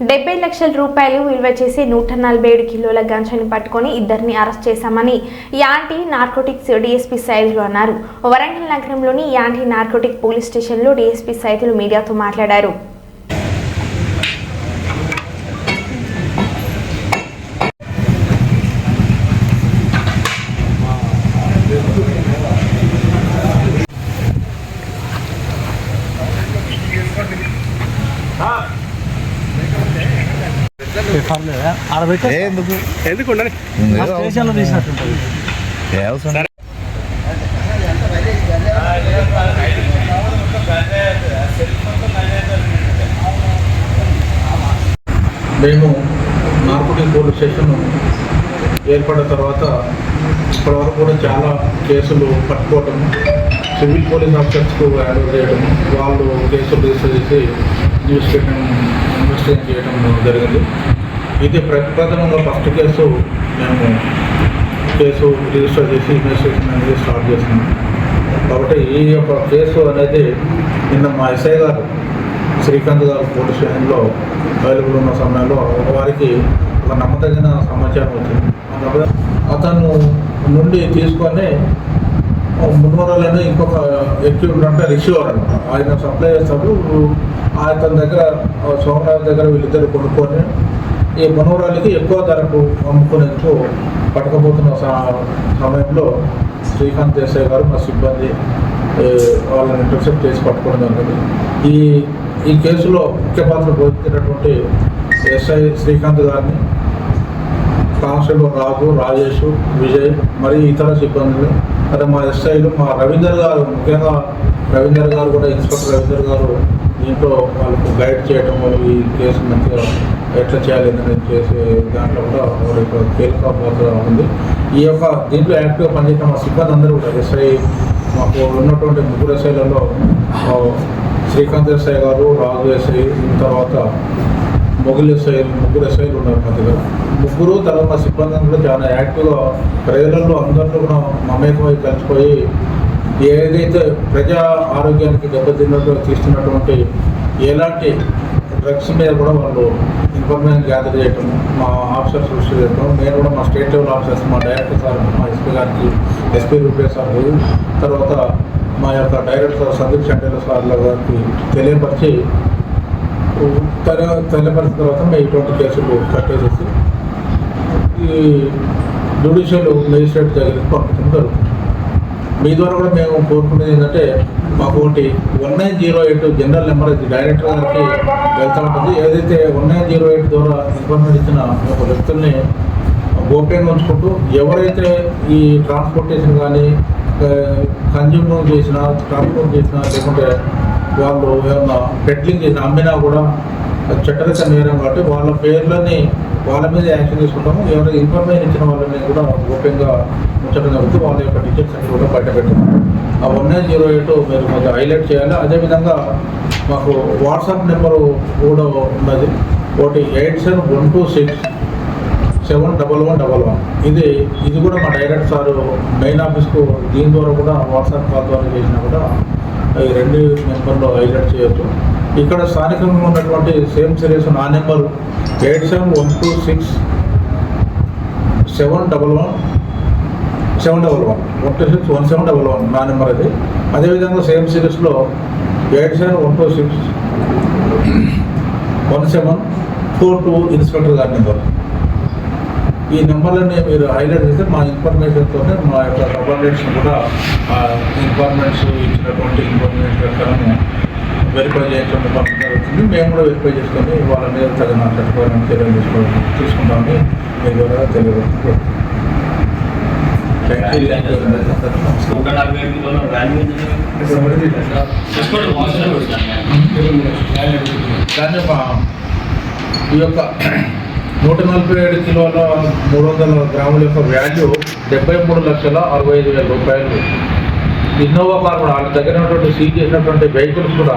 డెబ్బై లక్షల రూపాయలు విలువ చేసి నూట నలభై ఏడు కిలోల గంజాని పట్టుకొని ఇద్దరిని అరెస్ట్ చేశామని యాంటీ నార్కోటిక్స్ డీఎస్పీ సైదులు అన్నారు. వరంగల్ నగరంలోని యాంటీ నార్కోటిక్ పోలీస్ స్టేషన్లో డీఎస్పీ సైదులు మీడియాతో మాట్లాడారు. పర్లేదా ఎందుకు? ఎందుకు ఉండని ఆ స్టేషన్లో తీసినట్టుంటుంది. ఏ అవసరం మేము నార్కోటిక్ పోలీస్ స్టేషన్ ఏర్పడిన తర్వాత ఇప్పటివరకు కూడా చాలా కేసులు పట్టుకోవటం సివిల్ పోలీస్ ఆఫీసర్స్కు హ్యాండ్ చేయడం వాళ్ళు కేసులు రిజిస్టర్ చేసి న్యూస్ చేయడం ఇన్వెస్టిగేట్ చేయడం జరిగింది. ఇది ప్రప్రథమంగా ఫస్ట్ కేసు మేము కేసు రిజిస్టర్ చేసి ఇన్వెస్టిగేషన్ అనేది స్టార్ట్ చేసినాం. కాబట్టి ఈ యొక్క కేసు అనేది నిన్న మా ఎస్ఐ గారు శ్రీకాంత్ గారు పోలీస్ స్టేషన్లో అవైలబుల్ ఉన్న సమయంలో వారికి ఒక నమ్మదగిన సమాచారం వచ్చింది. అతను నుండి తీసుకొని మున్నూరులోనే ఇంకొక ఎక్విప్మెంట్ అంటే రిసీవర్ అనమాట ఆయన సప్లై చేస్తాడు అతని దగ్గర సోమరాజు దగ్గర వీళ్ళిద్దరు కొనుక్కొని ఈ మనోరాలకి ఎక్కువ ధరకు అమ్ముకునేందుకు పట్టకపోతున్న సమయంలో శ్రీకాంత్ దేశాయ్ గారు మా సిబ్బంది వాళ్ళని ఇంటర్సెప్ట్ చేసి పట్టుకోవడం జరిగింది. ఈ ఈ కేసులో ముఖ్య పాత్ర పోషించినటువంటి ఎస్ఐ శ్రీకాంత్ గారిని కానిస్టేబుల్ రాజు రాజేష్ విజయ్ మరి ఇతర సిబ్బందులు అదే మా ఎస్ఐలు మా రవీందర్ గారు ముఖ్యంగా రవీందర్ గారు కూడా ఇన్స్పెక్టర్ రవీందర్ గారు దీంట్లో వాళ్ళకు గైడ్ చేయడం ఈ కేసు మంచిగా ఎట్లా చేయాలి అనేది చేసే దాంట్లో కూడా వారి కీలక పాత్ర ఉంది. ఈ యొక్క దీంట్లో యాక్టివ్గా పనిచేసిన మా సిబ్బంది అందరూ కూడా ఎస్ఐ మాకు ఉన్నటువంటి ముగ్గురు ఎస్ఐలలో శ్రీకాంత్ ఎస్ఐ గారు రాజు ఎస్ఐ తర్వాత మొగులు ఎస్ఐలు ముగ్గురు ఎస్ఐలు ఉన్నారు మా దగ్గర. ముగ్గురు తర్వాత మా సిబ్బంది కూడా చాలా యాక్టివ్గా ప్రజలలో అందరిలో కూడా మమేకమై కలిసిపోయి ఏదైతే ప్రజా ఆరోగ్యానికి దెబ్బతిన్నట్టు తీస్తున్నటువంటి ఎలాంటి డ్రగ్స్ మీద కూడా వాళ్ళు ఇన్ఫర్మేషన్ గ్యాదర్ చేయటం మా ఆఫీసర్స్ సృష్టి చేయటం నేను కూడా మా స్టేట్ లెవెల్ ఆఫీసర్స్ మా డైరెక్టర్ సార్ మా ఎస్పీ గారికి ఎస్పీ రూపే సార్ తర్వాత మా యొక్క డైరెక్టర్ సందీప్ చండేల సార్ గారికి తెలియపరిచి తెల తెల్లపరిచిన తర్వాత మేము ఇటువంటి కేసులు కట్టేసేసి ఈ జ్యుడిషియల్ మెజిస్ట్రేట్ దగ్గరికి పంపించడం జరుగుతుంది. మీ ద్వారా కూడా మేము కోరుకునేది ఏంటంటే మాకు ఒకటి one nine zero eight general number అయితే డైరెక్టర్ గారికి వెళ్తూ ఉంటుంది. ఏదైతే వన్ నైన్ జీరో ఎయిట్ ద్వారా ఇన్ఫర్మేషన్ ఇచ్చిన ఒక వ్యక్తుల్ని గోప్యంగా ఉంచుకుంటూ ఎవరైతే ఈ ట్రాన్స్పోర్టేషన్ కానీ కన్జ్యూమ్ చేసినా ట్రాన్స్పోర్ట్ చేసినా లేకుంటే వాళ్ళు ఏమన్నా పెట్లింగ్ చేసిన అమ్మినా కూడా అది నేరం కాబట్టి వాళ్ళ పేర్లని వాళ్ళ మీద యాక్షన్ తీసుకుంటాము. ఎవరైనా ఇన్ఫర్మేషన్ ఇచ్చిన వాళ్ళని కూడా గోప్యంగా ఉంచడం జరుగుతుంది. వాళ్ళ యొక్క టీచర్స్ అన్ని కూడా బయట పెట్టాము ఆ వన్ నైన్ జీరో ఎయిట్ మీరు కొంచెం హైలైట్ చేయాలి. అదేవిధంగా మాకు వాట్సాప్ నెంబరు కూడా ఉన్నది. ఒకటి eight seven one two six seven double one double one. ఇది ఇది కూడా మా డైరెక్ట్ సార్ మెయిన్ ఆఫీస్కు దీని ద్వారా కూడా వాట్సాప్ కాల్ ద్వారా చేసినా కూడా ఈ రెండు నెంబర్లో హైలైట్ చేయొచ్చు. ఇక్కడ స్థానికంగా ఉన్నటువంటి సేమ్ సిరీస్ నా number eight seven one two six seven double one seven double one one two six one seven double one నా నెంబర్ అది. అదేవిధంగా సేమ్ సిరీస్లో eight seven one two six one seven four two inspector గారి number. ఈ నెంబర్లని మీరు highlight చేస్తే మా ఇన్ఫర్మేషన్తోనే మా యొక్క సబార్డినేట్స్ కూడా ఇన్ఫార్మెంట్స్ ఇచ్చినటువంటి ఇన్ఫర్మేషన్ ప్రకారం వెరిఫై చేయడం జరుగుతుంది. మేము కూడా వెరిఫై చేసుకొని వాళ్ళ మీద తగిన చట్టపరమైన చర్యలు తీసుకోవడం తీసుకుంటామని మీ ద్వారా మా ఈ యొక్క నూట నలభై ఏడు కిలోల మూడు వందల గ్రాముల యొక్క వాల్యూ డెబ్బై మూడు లక్షల అరవై ఐదు వేల రూపాయలు. ఇన్నోవా కార్ కూడా వాళ్ళ దగ్గర ఉన్నటువంటి సీజ్ చేసినటువంటి వెహికల్స్ కూడా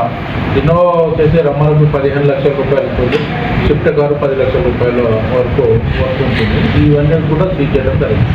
ఇన్నోవా వచ్చేసి రమ్మలకు పదిహేను లక్షల రూపాయలు ఉంటుంది. స్విఫ్ట్ కారు పది లక్షల రూపాయల వరకు వరకు ఉంటుంది. ఇవన్నీ కూడా సీజ్ చేయడం జరిగింది.